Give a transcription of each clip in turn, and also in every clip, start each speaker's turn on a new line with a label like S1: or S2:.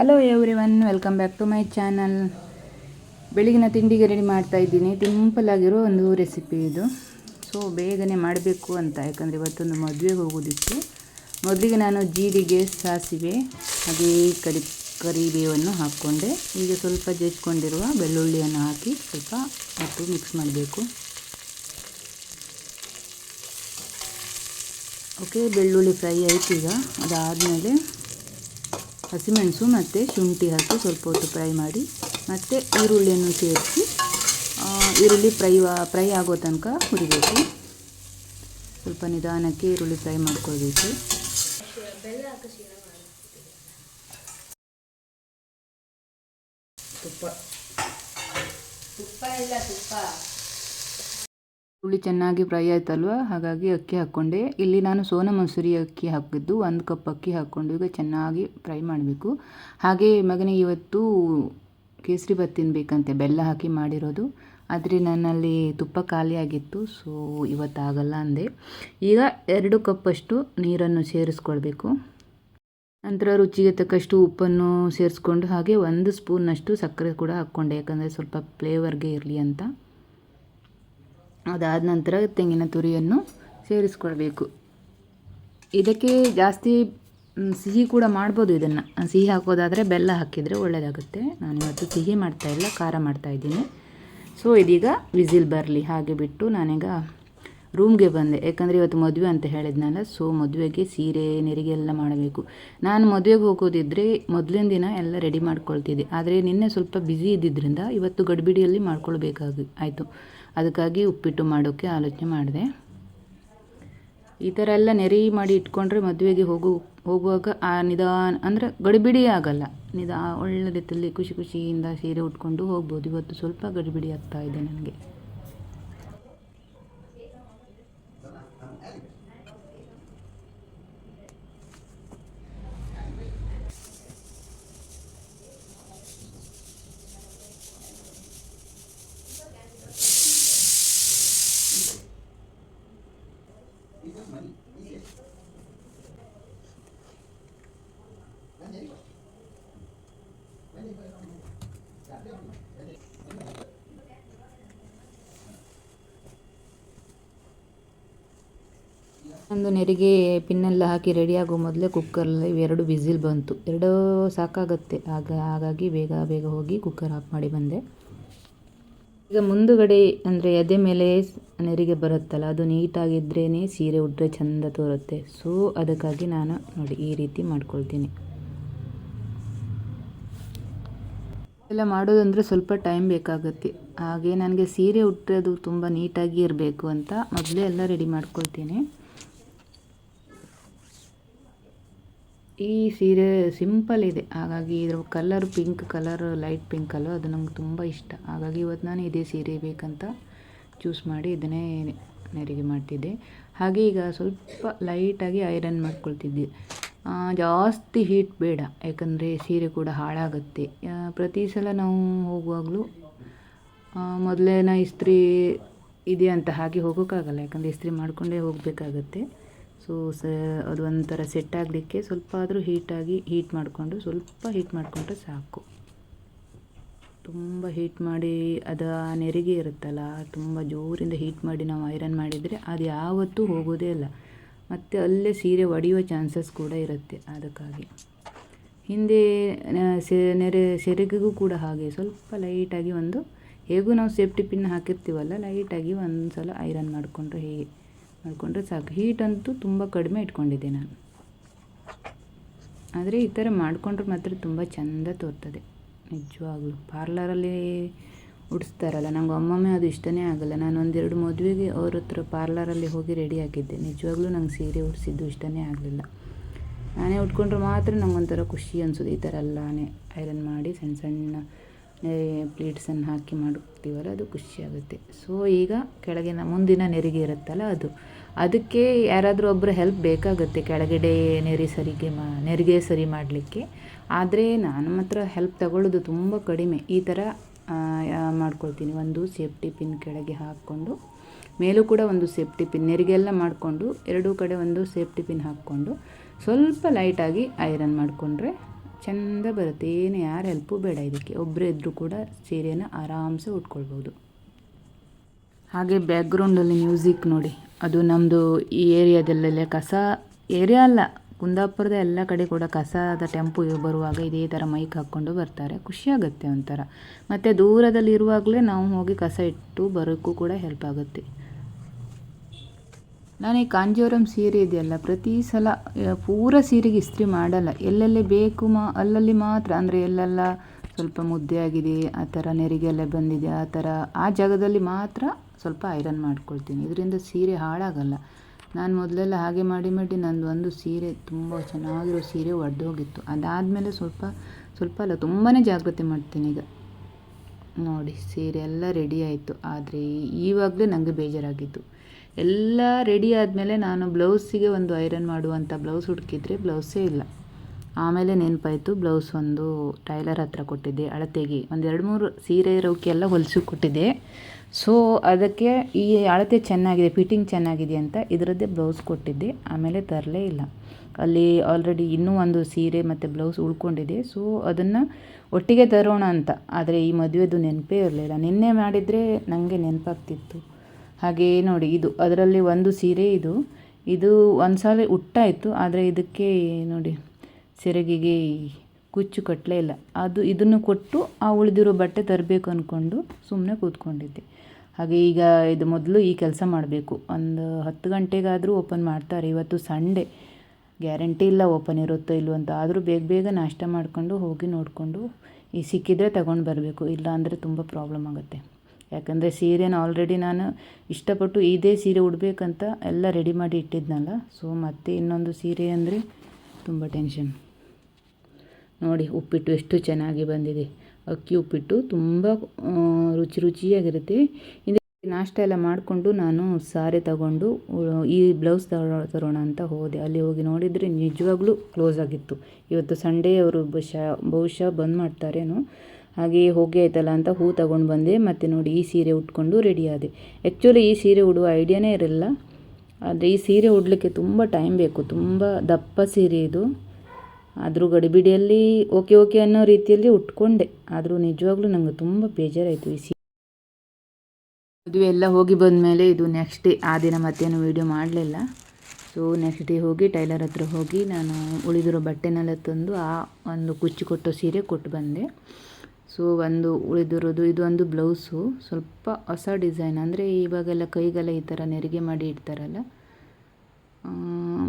S1: Hello everyone welcome back to my channel ಬೆಳಗಿನ ತಿಂಡಿಗೆ ready ಮಾಡ್ತಾ ಇದ್ದೀನಿ. ಸಿಂಪಲ್ ಆಗಿರೋ ಒಂದು ರೆಸಿಪಿ ಇದು. ಸೊ ಬೇಗನೆ ಮಾಡಬೇಕು ಅಂತ. ಯಾಕಂದರೆ ಇವತ್ತೊಂದು ಮದುವೆಗೆ ಹೋಗೋದಿತ್ತು. ಮೊದಲಿಗೆ ನಾನು ಜೀರಿಗೆ, ಸಾಸಿವೆ ಅದೇ ಕರಿ, ಕರಿಬೇವನ್ನು ಹಾಕ್ಕೊಂಡೆ. ಈಗ ಸ್ವಲ್ಪ ಜಜ್ಕೊಂಡಿರುವ ಬೆಳ್ಳುಳ್ಳಿಯನ್ನು ಹಾಕಿ ಸ್ವಲ್ಪ ಮತ್ತು ಮಿಕ್ಸ್ ಮಾಡಬೇಕು. ಓಕೆ ಬೆಳ್ಳುಳ್ಳಿ ಫ್ರೈ ಆಯ್ತು ಈಗ. ಅದಾದಮೇಲೆ ಹಸಿಮೆಣಸು ಮತ್ತು ಶುಂಠಿ ಹಾಕಿ ಸ್ವಲ್ಪ ಹೊತ್ತು ಫ್ರೈ ಮಾಡಿ, ಮತ್ತು ಈರುಳ್ಳಿಯನ್ನು ಸೇರಿಸಿ ಈರುಳ್ಳಿ ಫ್ರೈ ಫ್ರೈ ಆಗೋ ತನಕ ಹುರಿಬೇಕು. ಸ್ವಲ್ಪ ನಿಧಾನಕ್ಕೆ ಈರುಳ್ಳಿ ಫ್ರೈ ಮಾಡ್ಕೊಳ್ಬೇಕು. ತುಪ್ಪ. ತುಪ್ಪ ಇಲ್ಲ ತುಪ್ಪ. ಹುಳಿ ಚೆನ್ನಾಗಿ ಫ್ರೈ ಆಯ್ತಲ್ವ? ಹಾಗಾಗಿ ಅಕ್ಕಿ ಹಾಕ್ಕೊಂಡೆ. ಇಲ್ಲಿ ನಾನು ಸೋನ ಮಸೂರಿ ಅಕ್ಕಿ ಹಾಕಿದ್ದು ಒಂದು ಕಪ್ ಅಕ್ಕಿ ಹಾಕ್ಕೊಂಡು ಈಗ ಚೆನ್ನಾಗಿ ಫ್ರೈ ಮಾಡಬೇಕು. ಹಾಗೆ ಮಗನಿಗೆ ಇವತ್ತು ಕೇಸರಿ ಭಾತ್ ತಿನ್ನಬೇಕಂತೆ ಬೆಲ್ಲ ಹಾಕಿ ಮಾಡಿರೋದು. ಆದರೆ ನನ್ನಲ್ಲಿ ತುಪ್ಪ ಖಾಲಿಯಾಗಿತ್ತು ಸೊ ಇವತ್ತಾಗಲ್ಲ ಅಂದೆ. ಈಗ ಎರಡು ಕಪ್ಪಷ್ಟು ನೀರನ್ನು ಸೇರಿಸ್ಕೊಳ್ಬೇಕು. ನಂತರ ರುಚಿಗೆ ತಕ್ಕಷ್ಟು ಉಪ್ಪನ್ನು ಸೇರಿಸ್ಕೊಂಡು ಹಾಗೆ ಒಂದು ಸ್ಪೂನ್ನಷ್ಟು ಸಕ್ಕರೆ ಕೂಡ ಹಾಕ್ಕೊಂಡೆ, ಯಾಕಂದರೆ ಸ್ವಲ್ಪ ಫ್ಲೇವರ್ಗೆ ಇರಲಿ ಅಂತ. ಅದಾದ ನಂತರ ತೆಂಗಿನ ತುರಿಯನ್ನು ಸೇರಿಸ್ಕೊಳ್ಬೇಕು. ಇದಕ್ಕೆ ಜಾಸ್ತಿ ಸಿಹಿ ಕೂಡ ಮಾಡ್ಬೋದು ಇದನ್ನು. ಸಿಹಿ ಹಾಕೋದಾದರೆ ಬೆಲ್ಲ ಹಾಕಿದರೆ ಒಳ್ಳೆಯದಾಗುತ್ತೆ ನಾನು ಇವತ್ತು ಸಿಹಿ ಮಾಡ್ತಾಯಿಲ್ಲ ಖಾರ ಮಾಡ್ತಾಯಿದ್ದೀನಿ ಸೊ ಇದೀಗ ವಿಸಿಲ್ ಬರಲಿ. ಹಾಗೆ ಬಿಟ್ಟು ನಾನೀಗ ರೂಮ್ಗೆ ಬಂದೆ. ಯಾಕಂದರೆ ಇವತ್ತು ಮದುವೆ ಅಂತ ಹೇಳಿದ್ನಲ್ಲ ಸೊ ಮದುವೆಗೆ ಸೀರೆ, ನೆರಿಗೆ ಎಲ್ಲ ಮಾಡಬೇಕು. ನಾನು ಮದುವೆಗೆ ಹೋಗೋದಿದ್ದರೆ ಮೊದಲಿನ ದಿನ ಎಲ್ಲ ರೆಡಿ ಮಾಡ್ಕೊಳ್ತಿದ್ದೆ. ಆದರೆ ನಿನ್ನೆ ಸ್ವಲ್ಪ ಬ್ಯುಸಿ ಇದ್ದಿದ್ದರಿಂದ ಇವತ್ತು ಗಡಿಬಿಡಿಯಲ್ಲಿ ಮಾಡ್ಕೊಳ್ಬೇಕಾಗಿ, ಆಯಿತು. ಅದಕ್ಕಾಗಿ ಉಪ್ಪಿಟ್ಟು ಮಾಡೋಕ್ಕೆ ಆಲೋಚನೆ ಮಾಡಿದೆ. ಈ ಥರ ಎಲ್ಲ ನೆರೆ ಮಾಡಿ ಇಟ್ಕೊಂಡ್ರೆ ಮದುವೆಗೆ ಹೋಗು, ಹೋಗುವಾಗ ಆ ನಿಧಾನ, ಅಂದರೆ ಗಡಿಬಿಡಿ ಆಗಲ್ಲ. ನಿಧಾ, ಒಳ್ಳೆ ರೀತಿಯಲ್ಲಿ ಖುಷಿ ಖುಷಿಯಿಂದ ಸೀರೆ ಉಟ್ಕೊಂಡು ಹೋಗ್ಬೋದು. ಇವತ್ತು ಸ್ವಲ್ಪ ಗಡಿಬಿಡಿ ಆಗ್ತಾ ಇದೆ ನನಗೆ. ಒಂದು ನೆರಿಗೆ ಪಿನ್ನೆಲ್ಲ ಹಾಕಿ ರೆಡಿ ಆಗೋ ಮೊದಲೇ ಕುಕ್ಕರಲ್ಲಿ ಎರಡು ವಿಸಿಲ್ ಬಂತು. ಎರಡೂ ಸಾಕಾಗುತ್ತೆ. ಆಗ, ಹಾಗಾಗಿ ಬೇಗ ಬೇಗ ಹೋಗಿ ಕುಕ್ಕರ್ ಆಫ್ ಮಾಡಿ ಬಂದೆ. ಈಗ ಮುಂದುಗಡೆ ಅಂದರೆ ಎದೆ ಮೇಲೆ ನೆರಿಗೆ ಬರುತ್ತಲ್ಲ, ಅದು ನೀಟಾಗಿದ್ರೇ ಸೀರೆ ಉಟ್ಟರೆ ಚೆಂದ ತೋರುತ್ತೆ. ಸೊ ಅದಕ್ಕಾಗಿ ನಾನು ನೋಡಿ ಈ ರೀತಿ ಮಾಡ್ಕೊಳ್ತೀನಿ. ಎಲ್ಲ ಮಾಡೋದಂದರೆ ಸ್ವಲ್ಪ ಟೈಮ್ ಬೇಕಾಗುತ್ತೆ. ಹಾಗೆ ನನಗೆ ಸೀರೆ ಉಟ್ಟೋದು ತುಂಬ ನೀಟಾಗಿ ಇರಬೇಕು ಅಂತ ಮೊದಲೇ ಎಲ್ಲ ರೆಡಿ ಮಾಡ್ಕೊಳ್ತೀನಿ. ಈ ಸೀರೆ ಸಿಂಪಲ್ ಇದೆ. ಹಾಗಾಗಿ ಇದ್ರ colour pink colour light pink ಅದು ನಂಗೆ ತುಂಬ ಇಷ್ಟ. ಹಾಗಾಗಿ ಇವತ್ತು ನಾನು ಇದೇ ಸೀರೆ ಬೇಕಂತ ಚೂಸ್ ಮಾಡಿ ಇದನ್ನೇ ನೆರಿಗೆ ಮಾಡ್ತಿದ್ದೆ. ಹಾಗೆ ಈಗ ಸ್ವಲ್ಪ ಲೈಟಾಗಿ ಐರನ್ ಮಾಡ್ಕೊಳ್ತಿದ್ದೆ. ಜಾಸ್ತಿ ಹೀಟ್ ಬೇಡ. ಯಾಕಂದರೆ ಸೀರೆ ಕೂಡ ಹಾಳಾಗುತ್ತೆ. ಪ್ರತಿ ಸಲ ನಾವು ಹೋಗುವಾಗಲೂ ಮೊದಲೇನ ಇಸ್ತ್ರಿ ಇದೆ ಅಂತ ಹಾಗೆ ಹೋಗೋಕ್ಕಾಗಲ್ಲ. ಯಾಕಂದರೆ ಇಸ್ತ್ರಿ ಮಾಡಿಕೊಂಡೇ ಹೋಗಬೇಕಾಗತ್ತೆ. ಸೊ ಸ ಅದು ಸೆಟ್ ಆಗಲಿಕ್ಕೆ ಸ್ವಲ್ಪ ಆದರೂ ಹೀಟಾಗಿ ಹೀಟ್ ಮಾಡಿಕೊಂಡು ಸ್ವಲ್ಪ ಹೀಟ್ ಮಾಡಿಕೊಂಡ್ರೆ ಸಾಕು. ತುಂಬ ಹೀಟ್ ಮಾಡಿ ಅದು ನೆರಿಗೆ ಇರುತ್ತಲ್ಲ, ತುಂಬ ಜೋರಿಂದ ಹೀಟ್ ಮಾಡಿ ನಾವು ಐರನ್ ಮಾಡಿದರೆ ಅದು ಯಾವತ್ತೂ ಹೋಗೋದೇ ಇಲ್ಲ. ಮತ್ತು ಅಲ್ಲೇ ಸೀರೆ ಒಡೆಯುವ ಚಾನ್ಸಸ್ ಕೂಡ ಇರುತ್ತೆ ಅದಕ್ಕಾಗಿ. ಹಿಂದೆ ನೆರೆ, ಸೆರಗಿಗೂ ಕೂಡ ಹಾಗೆ. ಸ್ವಲ್ಪ ಲೈಟಾಗಿ ಒಂದು, ಹೇಗೂ ನಾವು ಸೇಫ್ಟಿ ಪಿನ್ ಹಾಕಿರ್ತೀವಲ್ಲ ಲೈಟಾಗಿ ಒಂದು ಸಲ ಐರನ್ ಮಾಡಿಕೊಂಡ್ರೆ ಹೇಗೆ? ಮಾಡಿಕೊಂಡ್ರೆ ಸಾಕು. ಹೀಟಂತೂ ತುಂಬ ಕಡಿಮೆ ಇಟ್ಕೊಂಡಿದ್ದೆ ನಾನು. ಆದರೆ ಈ ಥರ ಮಾಡಿಕೊಂಡ್ರೆ ಮಾತ್ರ ತುಂಬ ಚೆಂದ ತೋರ್ತದೆ. ನಿಜವಾಗ್ಲೂ. ಪಾರ್ಲರಲ್ಲಿ ಉಡಿಸ್ತಾರಲ್ಲ, ನಂಗೆ ಒಮ್ಮೊಮ್ಮೆ ಅದು ಇಷ್ಟನೇ ಆಗಲ್ಲ. ನಾನು ಒಂದೆರಡು ಮದುವೆಗೆ ಅವ್ರ ಹತ್ರ ಪಾರ್ಲರಲ್ಲಿ ಹೋಗಿ ರೆಡಿ ಆಗಿದ್ದೆ ನಿಜವಾಗ್ಲೂ ನಂಗೆ ಸೀರೆ ಉಡಿಸಿದ್ದು ಇಷ್ಟನೇ ಆಗಲಿಲ್ಲ. ನಾನೇ ಉಟ್ಕೊಂಡ್ರೆ ಮಾತ್ರ ನಂಗೆ ಒಂಥರ ಖುಷಿ ಅನಿಸೋದು ಈ ಥರ ಎಲ್ಲಾನೇ ಐರನ್ ಮಾಡಿ ಸಣ್ಣ ಸಣ್ಣ ಪ್ಲೀಟ್ಸನ್ನು ಹಾಕಿ ಮಾಡ್ತೀವಲ್ಲ ಅದು ಖುಷಿಯಾಗುತ್ತೆ. ಸೊ ಈಗ ಕೆಳಗಿನ ಮುಂದಿನ ನೆರಿಗೆ ಇರುತ್ತಲ್ಲ ಅದು. ಅದಕ್ಕೆ ಯಾರಾದರೂ ಒಬ್ಬರು ಹೆಲ್ಪ್ ಬೇಕಾಗುತ್ತೆ ಕೆಳಗಡೆ ನೆರಿ ಸರಿಗೆ ಮಾ, ನೆರಿಗೆ ಸರಿ ಮಾಡಲಿಕ್ಕೆ. ಆದರೆ ನಾನು ಮಾತ್ರ ಹೆಲ್ಪ್ ತಗೊಳ್ಳೋದು ತುಂಬ ಕಡಿಮೆ. ಈ ಥರ ಮಾಡ್ಕೊಳ್ತೀನಿ. ಒಂದು ಸೇಫ್ಟಿ ಪಿನ್ ಕೆಳಗೆ ಹಾಕ್ಕೊಂಡು, ಮೇಲೂ ಕೂಡ ಒಂದು ಸೇಫ್ಟಿ ಪಿನ್ ನೆರಿಗೆಲ್ಲ ಮಾಡಿಕೊಂಡು, ಎರಡೂ ಕಡೆ ಒಂದು ಸೇಫ್ಟಿ ಪಿನ್ ಹಾಕ್ಕೊಂಡು, ಸ್ವಲ್ಪ ಲೈಟಾಗಿ ಐರನ್ ಮಾಡಿಕೊಂಡ್ರೆ ಚೆಂದ ಬರುತ್ತೆ. ಏನು ಯಾರು ಹೆಲ್ಪು ಬೇಡ ಇದಕ್ಕೆ. ಒಬ್ಬರೇ ಇದ್ದರೂ ಕೂಡ ಸೀರೆನ ಆರಾಮ್ಸೆ ಉಟ್ಕೊಳ್ಬೋದು. ಹಾಗೆ ಬ್ಯಾಕ್ಗ್ರೌಂಡಲ್ಲಿ ಮ್ಯೂಸಿಕ್ ನೋಡಿ. ಅದು ನಮ್ಮದು ಈ ಏರಿಯಾದಲ್ಲೆಲ್ಲ ಕಸ ಏರಿಯಾ ಅಲ್ಲ. ಕುಂದಾಪುರದ ಎಲ್ಲ ಕಡೆ ಕೂಡ ಕಸದ ಟೆಂಪು ಬರುವಾಗ ಇದೇ ಥರ ಮೈಕ್ ಹಾಕ್ಕೊಂಡು ಬರ್ತಾರೆ. ಖುಷಿಯಾಗುತ್ತೆ ಒಂಥರ. ಮತ್ತು ದೂರದಲ್ಲಿ ಇರುವಾಗಲೇ ನಾವು ಹೋಗಿ ಕಸ ಇಟ್ಟು ಬರೋಕ್ಕೂ ಕೂಡ ಹೆಲ್ಪ್ ಆಗುತ್ತೆ. ನಾನು ಈ ಕಾಂಜೀವರಂ ಸೀರೆ ಇದೆಯಲ್ಲ, ಪ್ರತಿ ಸಲ ಪೂರ ಸೀರೆಗೆ ಇಸ್ತ್ರಿ ಮಾಡಲ್ಲ. ಎಲ್ಲೆಲ್ಲಿ ಬೇಕು ಮಾ, ಅಲ್ಲಲ್ಲಿ ಮಾತ್ರ, ಅಂದರೆ ಎಲ್ಲೆಲ್ಲ ಸ್ವಲ್ಪ ಮುದ್ದೆ ಆಗಿದೆ, ಆ ಥರ ನೆರಿಗೆಲ್ಲ ಬಂದಿದೆ, ಆ ಥರ, ಆ ಜಾಗದಲ್ಲಿ ಮಾತ್ರ ಸ್ವಲ್ಪ ಐರನ್ ಮಾಡ್ಕೊಳ್ತೀನಿ. ಇದರಿಂದ ಸೀರೆ ಹಾಳಾಗಲ್ಲ. ನಾನು ಮೊದಲೆಲ್ಲ ಹಾಗೆ ಮಾಡಿ ಮಾಡಿ ನಂದು ಒಂದು ಸೀರೆ, ತುಂಬ ಚೆನ್ನಾಗಿರೋ ಸೀರೆ ಒಡೆದು ಹೋಗಿತ್ತು ಅದಾದಮೇಲೆ ಸ್ವಲ್ಪ ಸ್ವಲ್ಪ ಅಲ್ಲ ತುಂಬಾ ಜಾಗ್ರತೆ ಮಾಡ್ತೀನಿ ಈಗ. ನೋಡಿ, ಸೀರೆ ಎಲ್ಲ ರೆಡಿ ಆಯಿತು. ಆದರೆ, ಈವಾಗಲೇ ನನಗೆ ಬೇಜಾರಾಗಿತ್ತು. ಎಲ್ಲ ರೆಡಿ ಆದಮೇಲೆ ನಾನು ಬ್ಲೌಸಿಗೆ ಒಂದು ಐರನ್ ಮಾಡುವಂಥ ಬ್ಲೌಸ್ ಹುಡುಕಿದ್ರೆ ಬ್ಲೌಸೇ ಇಲ್ಲ. ಆಮೇಲೆ ನೆನಪಾಯಿತು ಬ್ಲೌಸ್ ಒಂದು ಟೈಲರ್ ಹತ್ರ ಕೊಟ್ಟಿದ್ದೆ, ಅಳತೆಗೆ. ಒಂದು ಎರಡು ಮೂರು ಸೀರೆ ರೌಕೆಲ್ಲ ಹೊಲಿಸಿ ಕೊಟ್ಟಿದ್ದೆ. ಸೊ ಅದಕ್ಕೆ ಈ ಅಳತೆ ಚೆನ್ನಾಗಿದೆ ಫಿಟ್ಟಿಂಗ್ ಚೆನ್ನಾಗಿದೆ ಅಂತ ಇದರದ್ದೇ ಬ್ಲೌಸ್ ಕೊಟ್ಟಿದ್ದೆ. ಆಮೇಲೆ ತರಲೇ ಇಲ್ಲ. ಅಲ್ಲಿ ಆಲ್ರೆಡಿ ಇನ್ನೂ ಒಂದು ಸೀರೆ ಮತ್ತು ಬ್ಲೌಸ್ ಉಳ್ಕೊಂಡಿದೆ. ಸೊ ಅದನ್ನು ಒಟ್ಟಿಗೆ ತರೋಣ ಅಂತ. ಆದರೆ ಈ ಮದುವೆದು ನೆನಪೇ ಇರಲಿಲ್ಲ. ನಿನ್ನೆ ಮಾಡಿದರೆ ನನಗೆ ನೆನಪಾಗ್ತಿತ್ತು. ಹಾಗೆ ನೋಡಿ, ಇದು ಅದರಲ್ಲಿ ಒಂದು ಸೀರೆ ಇದು. ಇದು ಒಂದು ಸಲ ಉಟ್ಟಾಯಿತು, ಆದರೆ ಇದಕ್ಕೆ ನೋಡಿ, ಸೆರಗಿಗೆ ಕುಚ್ಚು ಕಟ್ಟಲೇ ಇಲ್ಲ. ಅದು ಇದನ್ನು ಕೊಟ್ಟು ಆ ಉಳಿದಿರೋ ಬಟ್ಟೆ ತರಬೇಕು ಅಂದ್ಕೊಂಡು ಸುಮ್ಮನೆ ಕೂತ್ಕೊಂಡಿದ್ದೆ. ಹಾಗೆ ಈಗ ಇದು ಮೊದಲು ಈ ಕೆಲಸ ಮಾಡಬೇಕು. ಒಂದು ಹತ್ತು ಗಂಟೆಗಾದರೂ ಓಪನ್ ಮಾಡ್ತಾರೆ. ಇವತ್ತು ಸಂಡೇ. ಗ್ಯಾರಂಟಿ ಇಲ್ಲ ಓಪನ್ ಇರುತ್ತೋ ಇಲ್ವೋ ಅಂತ. ಆದರೂ ಬೇಗ ಬೇಗ ನಾಷ್ಟ ಮಾಡಿಕೊಂಡು ಹೋಗಿ ನೋಡಿಕೊಂಡು ಈ ಸಿಕ್ಕಿದರೆ ತಗೊಂಡು ಬರಬೇಕು. ಇಲ್ಲ ಅಂದರೆ ತುಂಬ ಪ್ರಾಬ್ಲಮ್ ಆಗುತ್ತೆ. ಯಾಕಂದರೆ ಸೀರೆನ ಆಲ್ರೆಡಿ ನಾನು ಇಷ್ಟಪಟ್ಟು ಇದೇ ಸೀರೆ ಉಡಬೇಕಂತ ಎಲ್ಲ ರೆಡಿ ಮಾಡಿ ಇಟ್ಟಿದ್ನಲ್ಲ ಸೊ ಮತ್ತೆ ಇನ್ನೊಂದು ಸೀರೆ ಅಂದರೆ ತುಂಬ ಟೆನ್ಷನ್ ನೋಡಿ, ಉಪ್ಪಿಟ್ಟು ಎಷ್ಟು ಚೆನ್ನಾಗಿ ಬಂದಿದೆ. ಅಕ್ಕಿ ಉಪ್ಪಿಟ್ಟು ತುಂಬ ರುಚಿ ರುಚಿಯಾಗಿರುತ್ತೆ. ಇದು ನಾಷ್ಟ ಎಲ್ಲ ಮಾಡಿಕೊಂಡು ನಾನು ಸಾರೆ ತಗೊಂಡು, ಈ ಬ್ಲೌಸ್ ತರೋಣ ಅಂತ ಹೋದೆ. ಅಲ್ಲಿ ಹೋಗಿ ನೋಡಿದರೆ ನಿಜವಾಗ್ಲೂ ಕ್ಲೋಸ್ ಆಗಿತ್ತು. ಇವತ್ತು ಸಂಡೇ ಅವರು ಬಹುಶಃ ಬಹುಶಃ ಬಂದ್ ಮಾಡ್ತಾರೇನೋ. ಹಾಗೆ ಹೋಗಿ ಆಯ್ತಲ್ಲ ಅಂತ ಹೂ ತಗೊಂಡು ಬಂದೆ. ಮತ್ತು ನೋಡಿ ಈ ಸೀರೆ ಉಟ್ಕೊಂಡು ರೆಡಿ ಆದೆ. ಆ್ಯಕ್ಚುಲಿ ಈ ಸೀರೆ ಉಡುವ ಐಡಿಯಾನೇ ಇರಲಿಲ್ಲ. ಆದರೆ ಈ ಸೀರೆ ಉಡಲಿಕ್ಕೆ ತುಂಬ ಟೈಮ್ ಬೇಕು. ತುಂಬ ದಪ್ಪ ಸೀರೆ ಇದು. ಆದರೂ ಗಡಿಬಿಡಿಯಲ್ಲಿ ಓಕೆ ಓಕೆ ಅನ್ನೋ ರೀತಿಯಲ್ಲಿ ಉಟ್ಕೊಂಡೆ. ಆದರೂ ನಿಜವಾಗ್ಲೂ ನನಗೆ ತುಂಬ ಬೇಜಾರಾಯಿತು ಈ ಸೀರೆ. ಮದುವೆ ಎಲ್ಲ ಹೋಗಿ ಬಂದ ಮೇಲೆ ಇದು ನೆಕ್ಸ್ಟ್ ಡೇ ಆ ದಿನ ಮತ್ತೇನು ವೀಡಿಯೋ ಮಾಡಲಿಲ್ಲ. ಸೊ ನೆಕ್ಸ್ಟ್ ಡೇ ಹೋಗಿ ಟೈಲರ್ ಹತ್ರ ಹೋಗಿ ನಾನು ಉಳಿದಿರೋ ಬಟ್ಟೆನೆಲ್ಲ ತಂದು ಆ ಒಂದು ಕುಚ್ಚಿ ಕೊಟ್ಟೋ ಸೀರೆ ಕೊಟ್ಟು ಬಂದೆ. ಸೊ, ಒಂದು ಉಳಿದಿರೋದು, ಇದು ಒಂದು ಬ್ಲೌಸು. ಸ್ವಲ್ಪ ಹೊಸ ಡಿಸೈನ್. ಅಂದರೆ ಇವಾಗೆಲ್ಲ ಕೈಗೆಲ್ಲ ಈ ಥರ ನೆರಿಗೆ ಮಾಡಿ ಇಡ್ತಾರಲ್ಲ?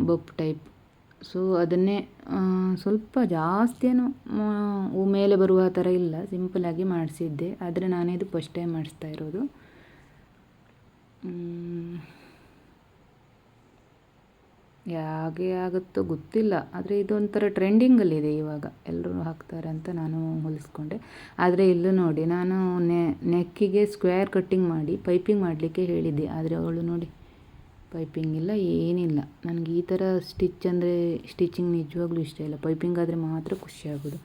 S1: ಬೊಪ್ ಟೈಪ್. ಸೊ, ಅದನ್ನೇ ಸ್ವಲ್ಪ ಜಾಸ್ತಿ ಏನು ಮೇಲೆ ಬರುವ ಥರ ಇಲ್ಲ. ಸಿಂಪಲಾಗಿ ಮಾಡಿಸಿದ್ದೆ. ಆದರೆ ಇದು ಫಸ್ಟ್ ಟೈಮ್ ಮಾಡಿಸ್ತಾ ಇರೋದು. ಹೇಗೆ ಆಗುತ್ತೋ ಗೊತ್ತಿಲ್ಲ. ಆದರೆ ಇದೊಂಥರ ಟ್ರೆಂಡಿಂಗಲ್ಲಿದೆ ಇವಾಗ. ಎಲ್ಲರೂ ಹಾಕ್ತಾರೆ ಅಂತ ನಾನು ಹೊಲಿಸ್ಕೊಂಡೆ. ಆದರೆ ಇಲ್ಲೂ ನೋಡಿ, ನಾನು ನೆಕ್ಕಿಗೆ ಸ್ಕ್ವೇರ್ ಕಟ್ಟಿಂಗ್ ಮಾಡಿ ಪೈಪಿಂಗ್ ಮಾಡಲಿಕ್ಕೆ ಹೇಳಿದ್ದೆ. ಆದರೆ ಅವಳು ನೋಡಿ ಪೈಪಿಂಗ್ ಇಲ್ಲ, ಏನಿಲ್ಲ. ನನಗೆ ಈ ಥರ ಸ್ಟಿಚ್ ಅಂದರೆ ಸ್ಟಿಚಿಂಗ್ ನಿಜವಾಗ್ಲೂ ಇಷ್ಟ ಇಲ್ಲ. ಪೈಪಿಂಗ್ ಆದರೆ ಮಾತ್ರ ಖುಷಿ ಆಗೋದು.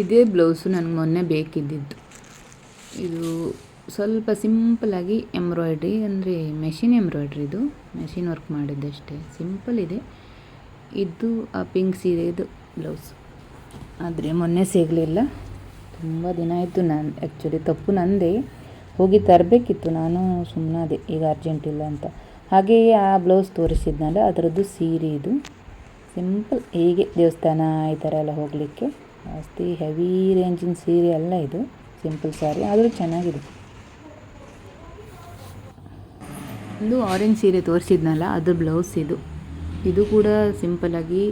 S1: ಇದೇ ಬ್ಲೌಸು ನನಗೆ ಮೊನ್ನೆ ಬೇಕಿದ್ದಿದ್ದು. ಇದು ಸ್ವಲ್ಪ ಸಿಂಪಲಾಗಿ ಎಂಬ್ರಾಯ್ಡ್ರಿ ಅಂದರೆ ಮೆಷಿನ್ ಎಂಬ್ರಾಯ್ಡ್ರಿ ಇದು. ಮೆಷಿನ್ ವರ್ಕ್ ಮಾಡಿದ್ದಷ್ಟೇ. ಸಿಂಪಲ್ ಇದೆ. ಇದು ಆ ಪಿಂಕ್ ಸೀರೆದು ಬ್ಲೌಸ್ ಆದರೆ ಮೊನ್ನೆ ಸಿಗಲಿಲ್ಲ. ತುಂಬ ದಿನ ಆಯಿತು ನಾನು ಆ್ಯಕ್ಚುಲಿ ತಪ್ಪು ನಂದೇ. ಹೋಗಿ ತರಬೇಕಿತ್ತು. ನಾನು ಸುಮ್ಮನಾದೆ ಈಗ ಅರ್ಜೆಂಟ್ ಇಲ್ಲ ಅಂತ. ಹಾಗೆಯೇ ಆ ಬ್ಲೌಸ್ ತೋರಿಸಿದ್ನಲ್ಲ, ಅದರದ್ದು ಸೀರೆ ಇದು. ಸಿಂಪಲ್ ಹೀಗೆ ದೇವಸ್ಥಾನ ಈ ಥರ ಎಲ್ಲ ಹೋಗಲಿಕ್ಕೆ. ಜಾಸ್ತಿ ಹೆವಿ ರೇಂಜಿನ ಸೀರೆ ಅಲ್ಲ ಇದು. ಸಿಂಪಲ್ ಸ್ಯಾರಿ ಆದರೂ ಚೆನ್ನಾಗಿದೆ. ಒಂದು ಆರೆಂಜ್ ಸೀರೆ ತೋರಿಸಿದ್ನಲ್ಲ, ಅದು ಬ್ಲೌಸ್ ಇದು. ಇದು ಕೂಡ ಸಿಂಪಲಾಗಿ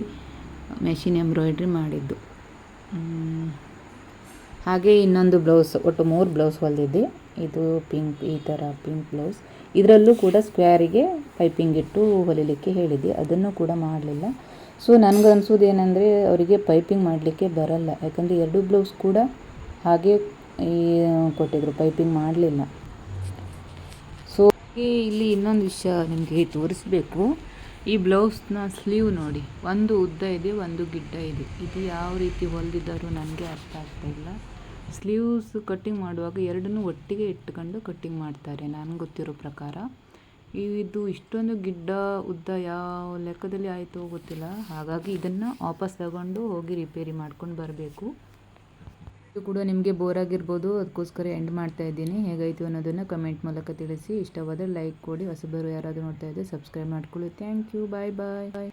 S1: ಮೆಷಿನ್ ಎಂಬ್ರಾಯ್ಡ್ರಿ ಮಾಡಿದ್ದು. ಹಾಗೆ ಇನ್ನೊಂದು ಬ್ಲೌಸ್ ಒಟ್ಟು ಮೂರು ಬ್ಲೌಸ್ ಹೊಲಿದಿದ್ದೆ. ಇದು ಪಿಂಕ್ ಈ ಥರ ಪಿಂಕ್ ಬ್ಲೌಸ್ ಇದರಲ್ಲೂ ಕೂಡ ಸ್ಕ್ವೇರಿಗೆ ಪೈಪಿಂಗ್ ಇಟ್ಟು ಹೊಲಿಲಿಕ್ಕೆ ಹೇಳಿದ್ದೆ. ಅದನ್ನು ಕೂಡ ಮಾಡಲಿಲ್ಲ. ಸೊ ನನಗನ್ಸೋದು ಏನಂದರೆ ಅವರಿಗೆ ಪೈಪಿಂಗ್ ಮಾಡಲಿಕ್ಕೆ ಬರಲ್ಲ. ಯಾಕಂದರೆ ಎರಡು ಬ್ಲೌಸ್ ಕೂಡ ಹಾಗೆ ಈ, ಕೊಟ್ಟಿದ್ರು. ಪೈಪಿಂಗ್ ಮಾಡಲಿಲ್ಲ. ಸೊ ಇಲ್ಲಿ ಇನ್ನೊಂದು ವಿಷಯ ನಿಮಗೆ ತೋರಿಸ್ಬೇಕು. ಈ ಬ್ಲೌಸ್ನ ಸ್ಲೀವ್ ನೋಡಿ, ಒಂದು ಉದ್ದ ಇದೆ, ಒಂದು ಗಿಡ್ಡ ಇದೆ. ಇದು ಯಾವ ರೀತಿ ಹೊಲಿದಿದ್ದಾರೋ ನನಗೆ ಅರ್ಥ ಆಗ್ತಾ ಇಲ್ಲ. ಸ್ಲೀವ್ಸ್ ಕಟ್ಟಿಂಗ್ ಮಾಡುವಾಗ ಎರಡನ್ನೂ ಒಟ್ಟಿಗೆ ಇಟ್ಕೊಂಡು ಕಟ್ಟಿಂಗ್ ಮಾಡ್ತಾರೆ, ನನಗೆ ಗೊತ್ತಿರೋ ಪ್ರಕಾರ. ಇದು ಇಷ್ಟೊಂದು ಗಿಡ್ಡ, ಉದ್ದ ಯಾವ ಲೆಕ್ಕದಲ್ಲಿ ಆಯಿತು ಗೊತ್ತಿಲ್ಲ. ಹಾಗಾಗಿ ಇದನ್ನು ವಾಪಸ್ ತಗೊಂಡು ಹೋಗಿ ರಿಪೇರಿ ಮಾಡ್ಕೊಂಡು ಬರಬೇಕು. ಇದು ಕೂಡ ನಿಮಗೆ ಬೋರ್ ಆಗಿರ್ಬೋದು. ಅದಕ್ಕೋಸ್ಕರ ಎಂಡ್ ಮಾಡ್ತಾ ಇದ್ದೀನಿ. ಹೇಗಾಯಿತು ಅನ್ನೋದನ್ನು ಕಮೆಂಟ್ ಮೂಲಕ ತಿಳಿಸಿ. ಇಷ್ಟವಾದರೆ ಲೈಕ್ ಕೊಡಿ. ಹೊಸಬರು ಯಾರಾದರೂ ನೋಡ್ತಾ ಇದ್ದರೆ ಸಬ್ಸ್ಕ್ರೈಬ್ ಮಾಡ್ಕೊಳ್ಳಿ. Thank you bye bye bye